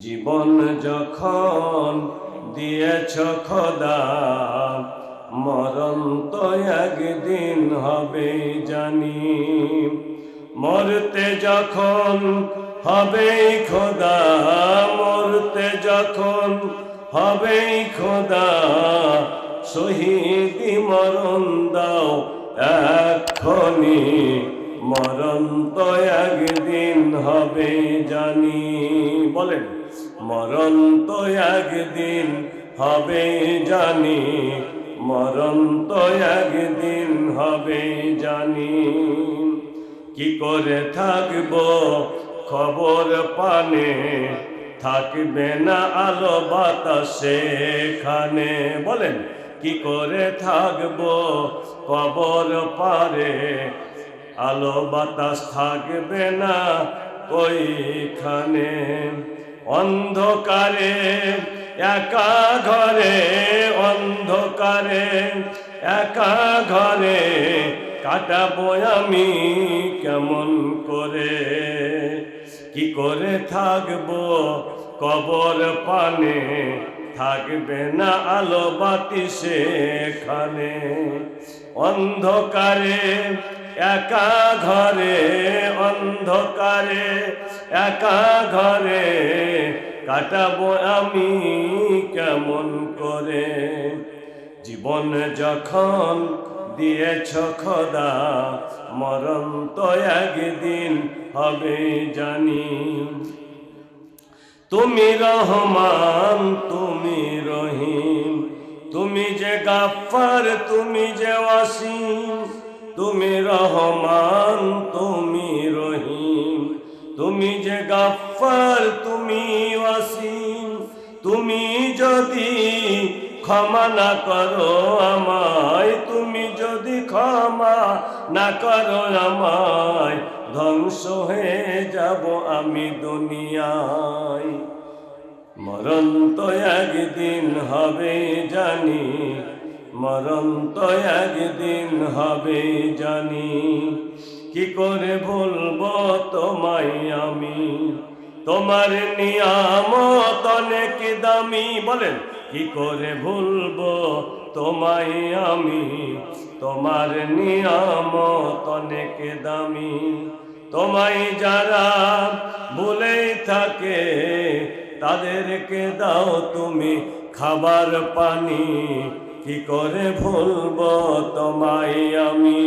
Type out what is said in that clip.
জীবন যখন দিয়েছ খোদা, মরণ তো একদিন হবে জানি। মরতে যখন হবে খোদা, মরতে যখন হবে খোদা, শহীদি মরণ দাও এক্ষণি মরণ তো একদিন হবে জানি। বলেন, মরণ তো একদিন হবে জানি। মরণ তো একদিন হবে জানি। কি করে থাকব খবর পানে? থাকবে না আলো বাতাসে খানে। বলেন, কি করে থাকব খবর পারে? আলো বাতাস থাকবে না ওইখানে অন্ধকারে, একা ঘরে অন্ধকারে, একা ঘরে কাটাবো আমি কেমন করে? কি করে থাকব কবর পানে? থাকবে না আলো বাতি সেখানে। অন্ধকারে একা ঘরে, অন্ধকারে, একা ঘরে কাটাবো আমি কেমন করে? জীবন যখন দিয়েছ খদা, মরণ তো একদিন হবে জানি। তুমি রহমান, তুমি রহিম, তুমি যে গাফার তুমি যে ওয়াসিম তুমি রহমান, তুমি রহিম। তুমি যে গাফার তুমি ওয়াসিম। তুমি যদি ক্ষমা না করো আমায়, তুমি যদি ক্ষমা না করো আমায়, ধ্বংস হয়ে যাব আমি দুনিয়ায়। মরণ তো একদিন হবে জানি মরণ তো একদিন হবে, জানি। কি করে ভুলবো তোমায় আমি? তোমার নিয়ামত অনেক দামি। বলেন, কি করে ভুলবো তোমায় আমি? তোমার নিয়ামত অনেক দামি। তোমায় যারা ভুলেই থাকে, তাদেরকে দাও তুমি খাবার পানি। কি করে ভুলব তোমায় আমি?